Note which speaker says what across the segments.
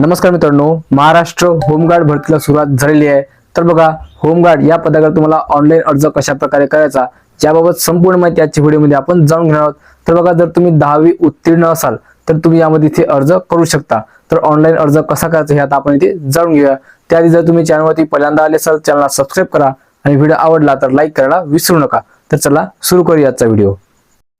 Speaker 1: नमस्कार मित्रांनो महाराष्ट्र होमगार्ड भरतीला सुरुवात झालेली आहे. तर बघा होमगार्ड या पदावर तुम्हाला ऑनलाईन अर्ज कशा प्रकारे करायचा याबाबत संपूर्ण माहिती आजच्या व्हिडिओमध्ये आपण जाणून घेणार आहोत. तर बघा जर तुम्ही दहावी उत्तीर्ण असाल तर तुम्ही यामध्ये इथे अर्ज करू शकता. तर ऑनलाईन अर्ज कसा करायचा हे आता आपण इथे जाणून घेऊया. त्याआधी जर तुम्ही चॅनलवरती पहिल्यांदा आले असाल चॅनलला सबस्क्राईब करा आणि व्हिडिओ आवडला तर लाईक करायला विसरू नका. तर चला सुरू करूया आजचा व्हिडिओ.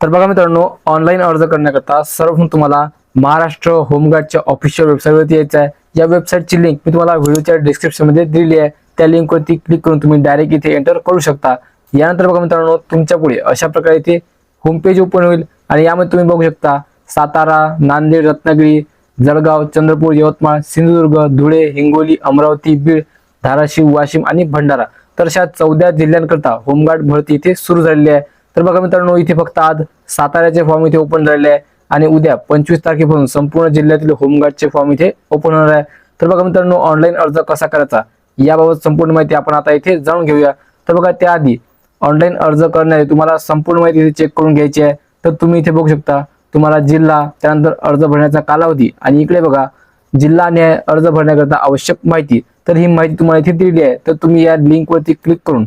Speaker 1: तर बघा मित्रांनो ऑनलाईन अर्ज करण्याकरता सर्वप्रथम तुम्हाला महाराष्ट्र होमगार्डच्या ऑफिशियल वेबसाईटवरती यायचं आहे. या वेबसाईटची लिंक मी तुम्हाला व्हिडिओच्या डिस्क्रिप्शनमध्ये दिलेली आहे. त्या लिंकवरती क्लिक करून तुम्ही डायरेक्ट इथे एंटर करू शकता. यानंतर बघा मित्रांनो तुमच्यापुढे अशा प्रकारे इथे होमपेज ओपन होईल आणि यामध्ये तुम्ही बघू शकता सातारा नांदेड रत्नागिरी जळगाव चंद्रपूर यवतमाळ सिंधुदुर्ग धुळे हिंगोली अमरावती बीड धाराशिव वाशिम आणि भंडारा. तर अशा चौदा जिल्ह्यांकरता होमगार्ड भरती इथे सुरू झालेली आहे. तर बघा मित्रांनो इथे फक्त आज साताऱ्याचे फॉर्म इथे ओपन झालेले आहे. आणि उद्या पंचवीस तारखेपासून संपूर्ण जिल्ह्यातील होमगार्डचे फॉर्म इथे ओपन होणार आहे. तर बघा मित्रांनो ऑनलाईन अर्ज कसा करायचा याबाबत संपूर्ण माहिती आपण आता इथे जाणून घेऊया. तर बघा त्याआधी ऑनलाईन अर्ज करण्याआधी तुम्हाला संपूर्ण माहिती इथे चेक करून घ्यायची आहे. तर तुम्ही इथे बघू शकता तुम्हाला जिल्हा त्यानंतर अर्ज भरण्याचा कालावधी आणि इकडे बघा जिल्हा न्याय अर्ज भरण्याकरता आवश्यक माहिती. तर ही माहिती तुम्हाला इथे दिलेली आहे. तर तुम्ही या लिंकवरती क्लिक करून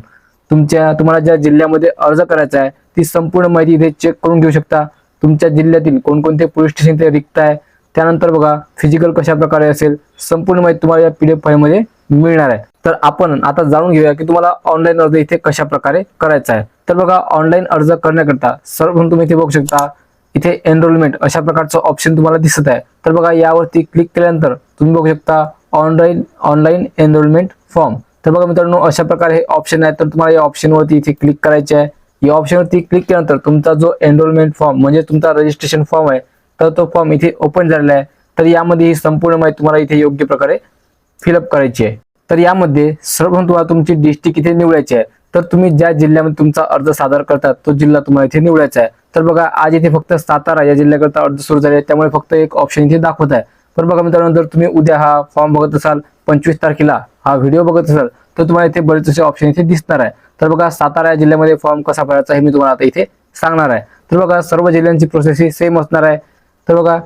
Speaker 1: तुमच्या तुम्हाला ज्या जिल्ह्यामध्ये अर्ज करायचा आहे ती संपूर्ण माहिती इथे चेक करून घेऊ शकता. तुमच्या जिल्ह्यातील कोणकोणते पोलीस स्टेशन ते रिक्त आहे त्यानंतर बघा फिजिकल कशा प्रकारे असेल संपूर्ण माहिती तुम्हाला या पीडीएफ फाईलमध्ये मिळणार आहे. तर आपण आता जाणून घेऊया की तुम्हाला ऑनलाईन अर्ज इथे कशा प्रकारे करायचा आहे. तर बघा ऑनलाईन अर्ज करण्याकरता सर्वप्रथम तुम्ही इथे बघू शकता इथे एनरोलमेंट अशा प्रकारचं ऑप्शन तुम्हाला दिसत आहे. तर बघा यावरती क्लिक केल्यानंतर तुम्ही बघू शकता ऑनलाईन ऑनलाईन एनरोलमेंट फॉर्म तर बघा मित्रांनो अशा प्रकारे हे ऑप्शन आहे. तर तुम्हाला या ऑप्शनवरती इथे क्लिक करायचे आहे. या ऑप्शनवरती क्लिक केल्यानंतर तुमचा जो एनरोलमेंट फॉर्म म्हणजे तुमचा रजिस्ट्रेशन फॉर्म आहे तर तो फॉर्म इथे ओपन झालेला आहे. तर यामध्ये ही संपूर्ण माहिती तुम्हाला इथे योग्य प्रकारे फिलअप करायची आहे. तर यामध्ये सर्वप्रथम तुम्हाला तुमची डिस्ट्रिक्ट इथे निवडायची आहे. तर तुम्ही ज्या जिल्ह्यामध्ये तुमचा अर्ज सादर करतात तो जिल्हा तुम्हाला इथे निवडायचा आहे. तर बघा आज इथे फक्त सातारा या जिल्ह्याकरता अर्ज सुरू झाले आहे त्यामुळे फक्त एक ऑप्शन इथे दाखवत आहे. पण बघा मित्रांनो जर तुम्ही उद्या हा फॉर्म बघत असाल पंचवीस तारखेला हा व्हिडिओ बघत असाल तर तुम्हाला इथे बरेचसे ऑप्शन इथे दिसणार आहे. तर बघा सातारा जिल्ह्यामध्ये फॉर्म कसा भरायचा हे मी तुम्हाला आता इथे सांगणार आहे. तर बघा सर्व जिल्ह्यांची प्रोसेस ही सेम असणार आहे. तर बघा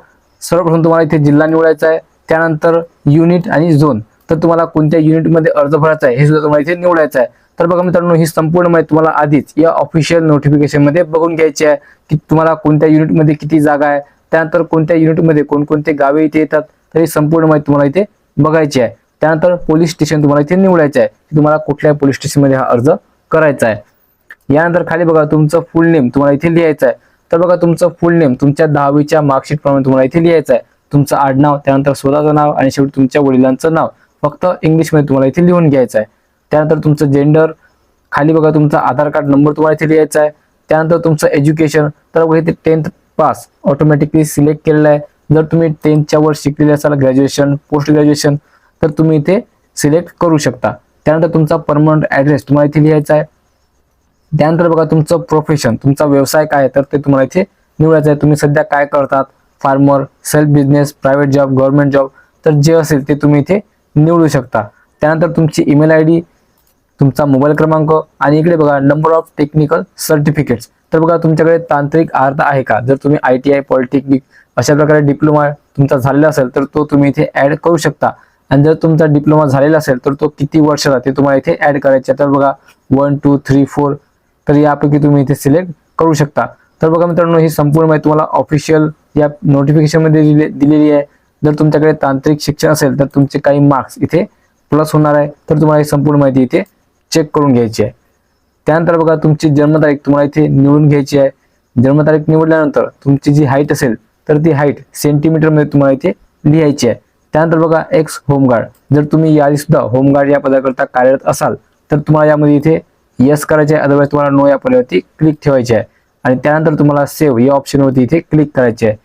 Speaker 1: सर्वप्रथम तुम्हाला इथे जिल्हा निवडायचा आहे. त्यानंतर युनिट आणि झोन तर तुम्हाला कोणत्या युनिटमध्ये अर्ज भरायचा आहे हे सुद्धा तुम्हाला इथे निवडायचं आहे. तर बघा मित्रांनो ही संपूर्ण माहिती तुम्हाला आधीच या ऑफिशियल नोटिफिकेशनमध्ये बघून घ्यायची आहे की तुम्हाला कोणत्या युनिटमध्ये किती जागा आहे. त्यानंतर कोणत्या युनिटमध्ये कोणकोणते गावे इथे येतात. तर ही संपूर्ण माहिती तुम्हाला इथे बघायची आहे. त्यानंतर पोलीस स्टेशन तुम्हाला इथे निवडायचं आहे की तुम्हाला कुठल्या पोलीस स्टेशनमध्ये हा अर्ज करायचा आहे यानंतर खाली बघा तुमचं फुल नेम तुम्हाला इथे लिहायचं आहे तर बघा तुमचं फुल नेम तुमच्या दहावीच्या मार्कशीट प्रमाणे तुम्हाला इथे लिहायचं आहे तुमचं आडनाव त्यानंतर स्वतःचं नाव आणि शेवटी तुमच्या वडिलांचं नाव. फक्त इंग्लिशमध्ये तुम्हाला इथे लिहून घ्यायचं आहे त्यानंतर तुमचं जेंडर खाली बघा तुमचा आधार कार्ड नंबर तुम्हाला इथे लिहायचा आहे त्यानंतर तुमचं एज्युकेशन तर बघा इथे टेन्थ पास ऑटोमॅटिकली सिलेक्ट केलेलं आहे. जर तुम्ही टेन्थच्या वर शिकलेले असाल ग्रॅज्युएशन पोस्ट ग्रॅज्युएशन तर तुम्ही इथे सिलेक्ट करू शकता. त्यानंतर तुमचा परमनंट ॲड्रेस तुम्हाला इथे लिहायचा आहे. त्यानंतर बघा तुमचं प्रोफेशन तुमचा व्यवसाय काय आहे तर ते तुम्हाला इथे निवडायचं आहे. तुम्ही सध्या काय करतात? Farmer self business private job government job तर जे असेल ते तुम्ही इथे निवडू शकता. त्यानंतर तुमची ईमेल आय डी तुमचा मोबाईल क्रमांक आणि इकडे बघा नंबर ऑफ टेक्निकल सर्टिफिकेट्स तर बघा तुमच्याकडे तांत्रिक अर्थ आहे का? जर तुम्ही आय टी आय पॉलिटेक्निक अशा प्रकारे डिप्लोमा तुमचा झालेला असेल तर तो तुम्ही इथे ऍड करू शकता. आणि जर तुमचा डिप्लोमा झालेला असेल तर तो किती वर्षाचा ते तुम्हाला इथे ऍड करायचे आहे. तर बघा वन टू थ्री फोर तर यापैकी तुम्ही इथे सिलेक्ट करू शकता. तर बघा मित्रांनो ही संपूर्ण माहिती तुम्हाला ऑफिशियल या नोटिफिकेशनमध्ये दिले- दिलेली आहे. जर तुमच्याकडे तांत्रिक शिक्षण असेल तर तुमचे काही मार्क्स इथे प्लस होणार आहे. तर तुम्हाला ही संपूर्ण माहिती इथे चेक करून घ्यायची आहे. त्यानंतर बघा तुमची जन्मतारीख तुम्हाला इथे निवडून घ्यायची आहे. जन्मतारीख निवडल्यानंतर तुमची जी हाईट असेल तर ती हाईट सेंटीमीटरमध्ये तुम्हाला इथे लिहायची आहे. त्यानंतर बघा एक्स होमगार्ड जर तुम्ही यादी सुद्धा होमगार्ड या पदाकरता कार्यरत असाल तर तुम्हाला यामध्ये इथे येस करायचे आहे. अदरवाईज तुम्हाला नो या पर्यावरती क्लिक ठेवायचे आहे. आणि त्यानंतर तुम्हाला सेव्ह या ऑप्शनवरती इथे क्लिक करायचे आहे.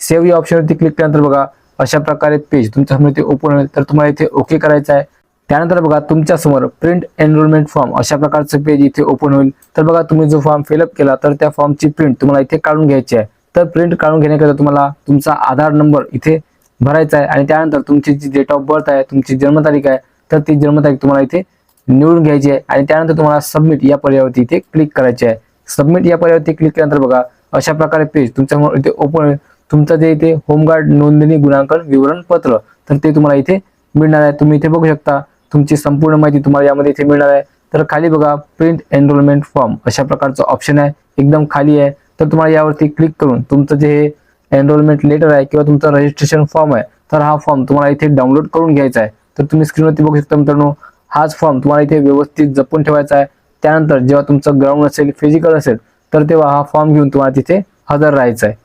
Speaker 1: सेव्ह या ऑप्शनवरती क्लिक केल्यानंतर बघा अशा प्रकारे पेज तुमच्यासमोर इथे ओपन होईल. तर तुम्हाला इथे ओके करायचं आहे. त्यानंतर बघा तुमच्यासमोर प्रिंट एनरोलमेंट फॉर्म अशा प्रकारचं पेज इथे ओपन होईल. तर बघा तुम्ही जो फॉर्म फिलअप केला तर त्या फॉर्मची प्रिंट तुम्हाला इथे काढून घ्यायची आहे. तर प्रिंट काढून घेण्याकरिता तुम्हाला तुमचा आधार नंबर इथे भरायचं आहे. आणि त्यानंतर तुमची जी डेट ऑफ बर्थ आहे तुमची जन्मतारीख आहे तर ती जन्मतारीख तुम्हाला इथे निवडून घ्यायची आहे. आणि त्यानंतर तुम्हाला सबमिट या पर्यावरती इथे क्लिक करायचे आहे. सबमिट या पर्यावरती क्लिक केल्यानंतर बघा अशा प्रकारे पेज तुमच्यामुळे इथे ओपन तुमचं जे इथे होमगार्ड नोंदणी गुणांकन विवरणपत्र तर ते तुम्हाला इथे मिळणार आहे. तुम्ही इथे बघू शकता तुमची संपूर्ण माहिती तुम्हाला यामध्ये इथे मिळणार आहे. तर खाली बघा प्रिंट एनरोलमेंट फॉर्म अशा प्रकारचं ऑप्शन आहे. एकदम खाली आहे. तर तुम्हाला यावरती क्लिक करून तुमचं जे हे एनरोलमेंट लेटर आहे किंवा तुमचा रजिस्ट्रेशन फॉर्म आहे तर हा फॉर्म तुम्हाला इथे डाउनलोड करून घ्यायचा आहे. तर तुम्ही स्क्रीनवरती बघू शकता मित्रांनो हाच फॉर्म तुम्हाला इथे व्यवस्थित जपून ठेवायचा आहे. त्यानंतर जेव्हा तुमचं ग्राउंड असेल फिजिकल असेल तर तेव्हा हा फॉर्म घेऊन तुम्हाला तिथे हजर राहायचा आहे.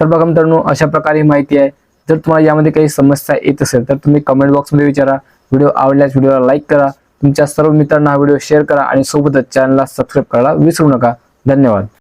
Speaker 1: तर बघा मित्रांनो अशा प्रकारे माहिती आहे. जर तुम्हाला यामध्ये काही समस्या येत असेल तर तुम्ही कमेंट बॉक्समध्ये विचारा. व्हिडिओ आवडल्यास व्हिडिओला लाईक करा. तुमच्या सर्व मित्रांना हा व्हिडिओ शेअर करा आणि सोबतच चॅनलला सबस्क्राईब करायला विसरू नका. धन्यवाद.